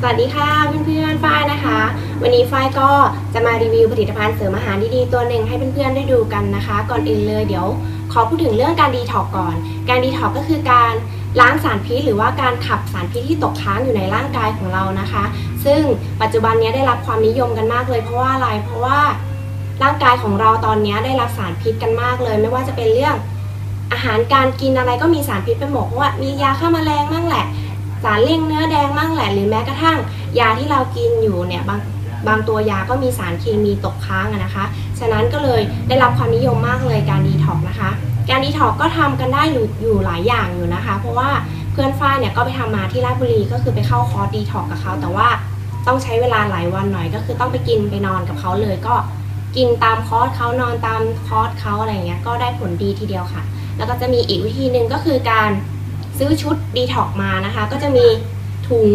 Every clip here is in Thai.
สวัสดีค่ะเพื่อนๆฝ้ายนะคะ วันนี้ฝ้ายก็จะมารีวิวผลิตภัณฑ์เสริมอาหารดีๆตัวหนึ่งให้เพื่อนๆได้ดูกันนะคะ ก่อนอื่นเลยเดี๋ยว ขอพูดถึงเรื่องการดีท็อกก่อน การดีท็อกก็คือการล้างสารพิษหรือว่าการขับสารพิษที่ตกค้างอยู่ในร่างกายของเรานะคะ ซึ่งปัจจุบันนี้ได้รับความนิยมกันมากเลยเพราะว่าอะไรเพราะว่าร่างกายของเราตอนนี้ได้รับสารพิษกันมากเลย ไม่ว่าจะเป็นเรื่องอาหารการกินอะไรก็มีสารพิษไปหมดเพราะว่ามียาฆ่าแมลงมั่งแหละ สารเลี่ยงเนื้อแดงมั่งแหละหรือแม้กระทั่ง ยาที่เรากินอยู่เนี่ยบางบางตัวยาก็มีสารเคมีตกค้างนะคะ ฉะนั้นก็เลยได้รับความนิยมมากเลยการดีท็อกนะคะ การดีท็อกก็ทำกันได้อยู่อยู่หลายอย่างอยู่นะคะ เพราะว่าเพื่อนฝ้ายเนี่ยก็ไปทำมาที่ราชบุรีก็คือไปเข้าคอร์สดีท็อกกับเขา แต่ว่าต้องใช้เวลาหลายวันหน่อย ก็คือต้องไปกินไปนอนกับเขาเลยก็กินตามคอร์สเขานอนตามคอร์สเขาอะไรเงี้ยก็ได้ผลดีทีเดียวค่ะ แล้วก็จะมีอีกวิธีหนึ่งก็คือการ ซื้อชุดดีท็อกมานะคะ ก็จะมีถุง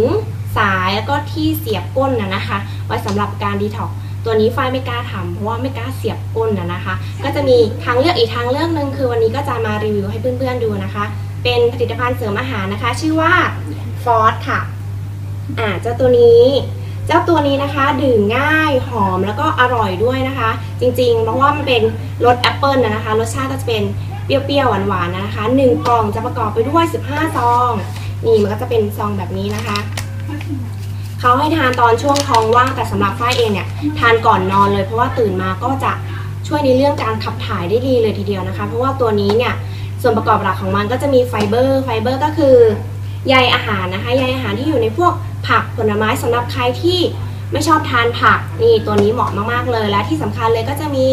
สายแล้วก็ที่เสียบก้นนะนะคะ ไว้สำหรับการดีท็อกตัวนี้ฝ้ายไม่กล้าทำเพราะว่าไม่กล้าเสียบก้นนะนะคะ ก็จะมีทางเลือกอีกทางเลือกหนึ่งคือวันนี้ก็จะมารีวิวให้เพื่อนๆดูนะคะ เป็นผลิตภัณฑ์เสริมอาหารนะคะ ชื่อว่าฟอสค่ะอ่าเจ้าตัวนี้ เจ้าตัวนี้นะคะดื่มง่ายหอมแล้วก็อร่อยด้วยนะคะ จริงๆ เพราะว่ามันเป็นรสแอปเปิลนะคะ รสชาติก็จะเป็นเปรี้ยวๆหวานๆนะคะ1กล่องจะประกอบไปด้วย 15 ซอง นี่มันก็จะเป็นซองแบบนี้นะคะเขาให้ทานตอนช่วงท้องว่างแต่สำหรับฝ้ายเองเนี่ยทานก่อนนอนเลยเพราะว่าตื่นมาก็จะช่วยในเรื่องการขับถ่ายได้ดีเลยทีเดียวนะคะ เพราะว่าตัวนี้เนี่ยส่วนประกอบหลักของมันก็จะมีไฟเบอร์ไฟเบอร์ก็คือ ใยอาหารนะคะ ใยอาหารที่อยู่ในพวกผักผลไม้สำหรับใครที่ไม่ชอบทานผักนี่ตัวนี้เหมาะมากๆเลย และที่สำคัญเลยก็จะมี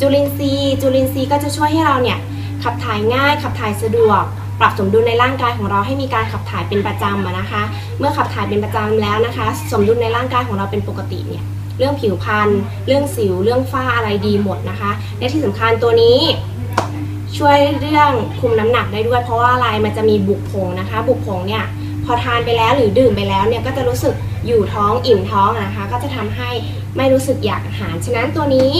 จุลินทรีย์ จุลินทรีย์ก็จะช่วยให้เราเนี่ยขับถ่ายง่าย ขับถ่ายสะดวก ปรับสมดุลในร่างกายของเราให้มีการขับถ่ายเป็นประจำนะคะ เมื่อขับถ่ายเป็นประจำแล้วนะคะ สมดุลในร่างกายของเราเป็นปกติเนี่ยเรื่องผิวพรรณเรื่องสิวเรื่องฝ้าอะไรดีหมดนะคะ และที่สำคัญตัวนี้ ช่วยเรื่องคุมน้ำหนักได้ด้วย เพราะว่าอะไรมันจะมีบุกผงนะคะ บุกผงเนี่ยพอทานไปแล้วหรือดื่มไปแล้วเนี่ยก็จะรู้สึกอยู่ท้องอิ่มท้องนะคะ ก็จะทำให้ไม่รู้สึกอยากอาหาร ฉะนั้นตัวนี้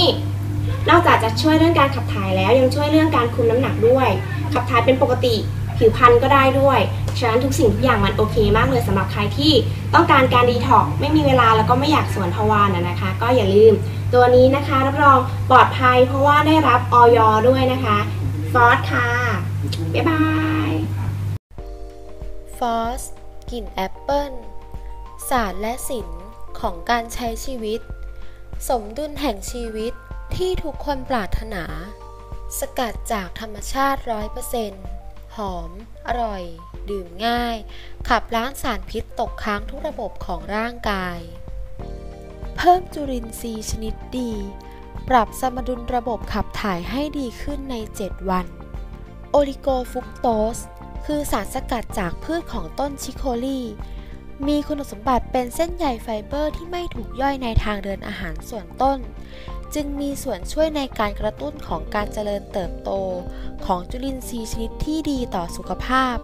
นอกจากจะช่วยเรื่องการขับถ่ายแล้วยังช่วยเรื่องการคุมน้ำหนักด้วย ขับถ่ายเป็นปกติผิวพรรณก็ได้ด้วย ฉะนั้นทุกสิ่งทุกอย่างมันโอเคมากเลยสำหรับใครที่ต้องการการดีท็อกไม่มีเวลาแล้วก็ไม่อยากสวนทวารนนะคะ ก็อย่าลืมตัวนี้นะคะรับรองปลอดภัยเพราะว่าได้รับออยด้วยนะคะ ฟอสค่ะ บ๊ายบายฟอสกลิ่นแอปเปิลศาสตร์และศิลป์ของการใช้ชีวิต สมดุลแห่งชีวิตที่ทุกคนปรารถนา สกัดจากธรรมชาติ100%หอม อร่อย ดื่มง่าย ขับล้างสารพิษตกค้างทุกระบบของร่างกาย เพิ่มจุลินทรีย์ชนิดดี ปรับสมดุลระบบขับถ่ายให้ดีขึ้นใน 7 วัน โอลิโกฟุกโตส คือสารสกัดจากพืชของต้นชิโคลีมีคุณสมบัติเป็นเส้นใยไฟเบอร์ที่ไม่ถูกย่อยในทางเดินอาหารส่วนต้น จึงมีส่วนช่วยในการกระตุ้นของการเจริญเติบโต ของจุลินทรีย์ชนิดที่ดีต่อสุขภาพ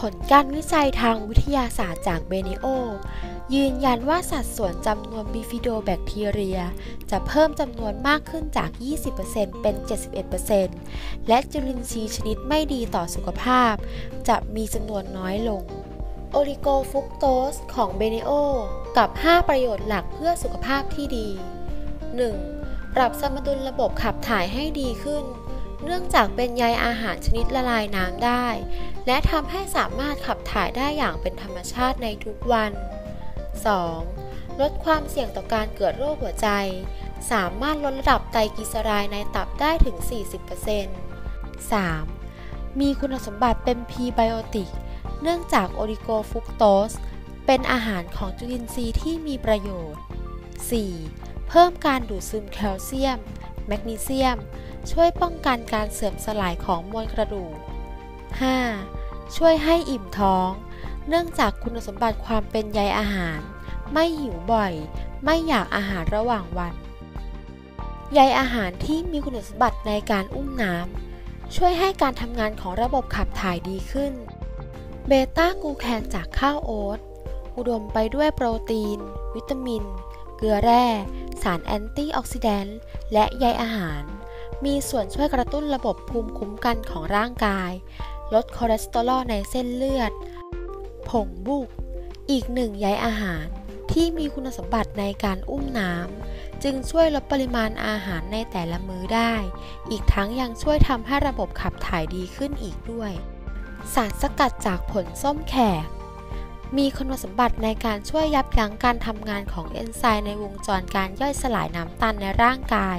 ผลการวิจัยทางวิทยาศาสตร์จากเบเนโอ ยืนยันว่าสัดส่วนจำนวนบิฟิโดแบคทีเรีย จะเพิ่มจำนวนมากขึ้นจาก 20%เป็น 71%และจุลินทรีย์ชนิดไม่ดีต่อสุขภาพ จะมีจำนวนน้อยลง โอลิโกฟุกโตสของเบเนโอ กับ 5 ประโยชน์หลักเพื่อสุขภาพที่ดี 1. ปรับสมดุลระบบขับถ่ายให้ดีขึ้นเนื่องจากเป็นใยอาหารชนิดละลายน้ำได้ และทำให้สามารถขับถ่ายได้อย่างเป็นธรรมชาติในทุกวัน 2. ลดความเสี่ยงต่อการเกิดโรคหัวใจ สามารถลดระดับไตรกลีเซอไรด์ในตับได้ถึง 40% 3. มีคุณสมบัติเป็นพรีไบโอติก เนื่องจากโอลิโกฟุกโตส เป็นอาหารของจุลินทรีย์ที่มีประโยชน์ 4. เพิ่มการดูดซึมแคลเซียม แมกนีเซียม ช่วยป้องกันการเสื่อมสลายของมวลกระดูก 5. ช่วยให้อิ่มท้อง เนื่องจากคุณสมบัติความเป็นใยอาหาร ไม่หิวบ่อย ไม่อยากอาหารระหว่างวัน ใยอาหารที่มีคุณสมบัติในการอุ้มน้ำช่วยให้การทำงานของระบบขับถ่ายดีขึ้น เบต้ากูแคนจากข้าวโอ๊ตอุดมไปด้วยโปรตีน วิตามิน เกลือแร่ สารแอนตี้ออกซิแดนต์และใยอาหาร มีส่วนช่วยกระตุ้นระบบภูมิคุ้มกันของร่างกาย ลดคอเลสเตอรอลในเส้นเลือด ผงบุก อีกหนึ่งใยอาหารที่มีคุณสมบัติในการอุ้มน้ำจึงช่วยลดปริมาณอาหารในแต่ละมื้อได้ อีกทั้งยังช่วยทำให้ระบบขับถ่ายดีขึ้นอีกด้วย สารสกัดจากผลส้มแขก มีคุณสมบัติในการช่วยยับยั้งการทำงานของเอนไซม์ในวงจรการย่อยสลายน้ำตาลในร่างกาย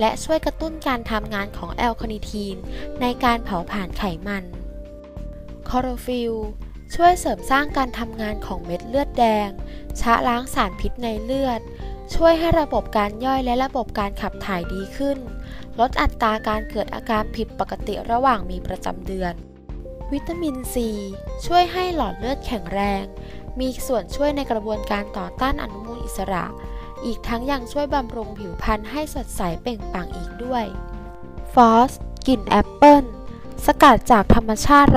และช่วยกระตุ้นการทำงานของแอลคาเนิทีน ในการเผาผลาญไขมัน คอโรฟิลช่วยเสริมสร้างการทำงานของเม็ดเลือดแดง ชะล้างสารพิษในเลือด ช่วยให้ระบบการย่อยและระบบการขับถ่ายดีขึ้น ลดอัตราการเกิดอาการผิดปกติระหว่างมีประจำเดือน วิตามินซีช่วยให้หลอดเลือดแข็งแรง มีส่วนช่วยในกระบวนการต่อต้านอนุมูลอิสระ อีกทั้งยังช่วยบำรุงผิวพรรณให้สดใสเปล่งปลั่งอีกด้วย ฟอสกลิ่นแอปเปิลสกัดจากธรรมชาติ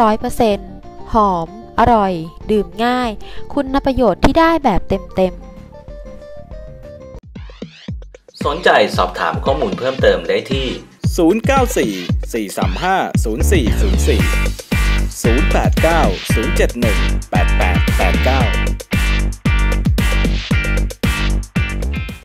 100%หอม อร่อย ดื่มง่าย คุณประโยชน์ที่ได้แบบเต็มๆ สนใจสอบถามข้อมูลเพิ่มเติมได้ที่ 094 435 0404 089 071 8889